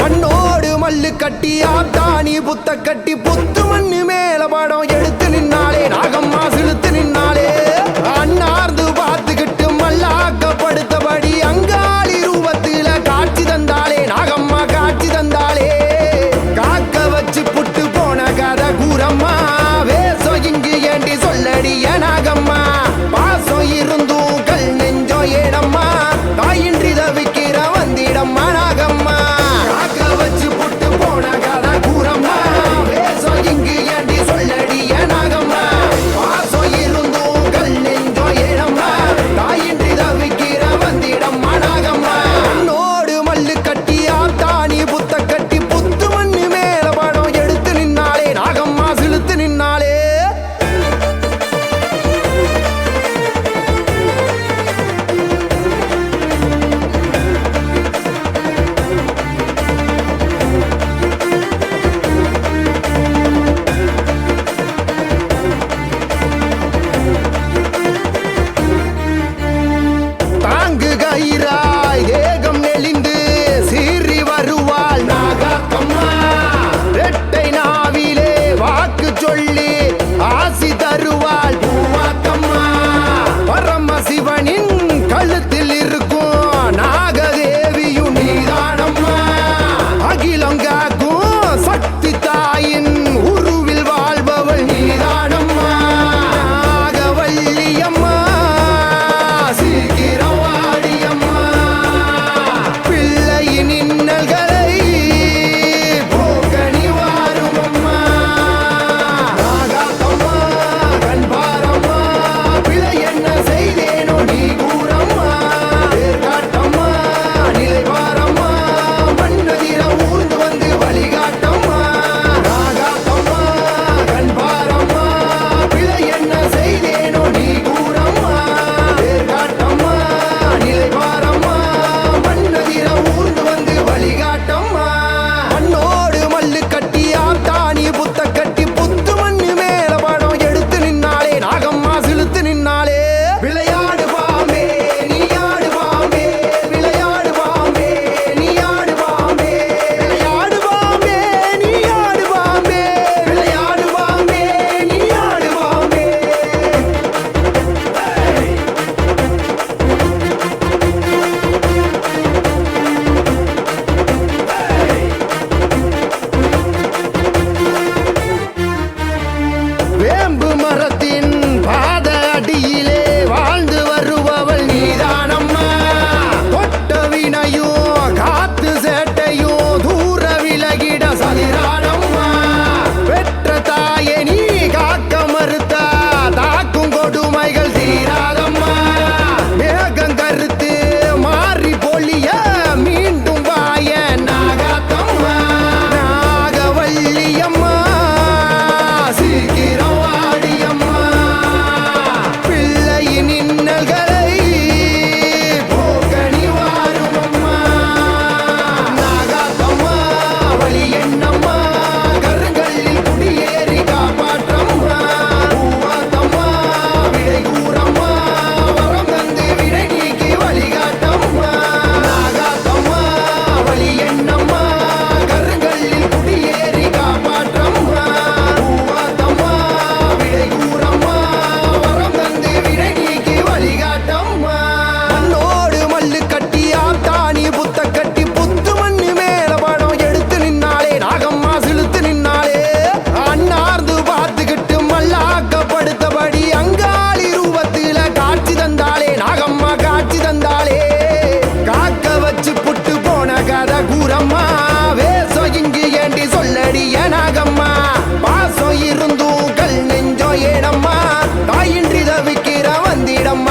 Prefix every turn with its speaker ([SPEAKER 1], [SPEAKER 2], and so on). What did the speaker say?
[SPEAKER 1] மண்ணோடு மல்லு கட்டி ஆத்தாணி புத்த கட்டி புத்து மண்ணு மேல படம் எடுத்து நின்னாலே நாகம்மா செலுத்து நின்னா தவிக்கிற வந்திடம்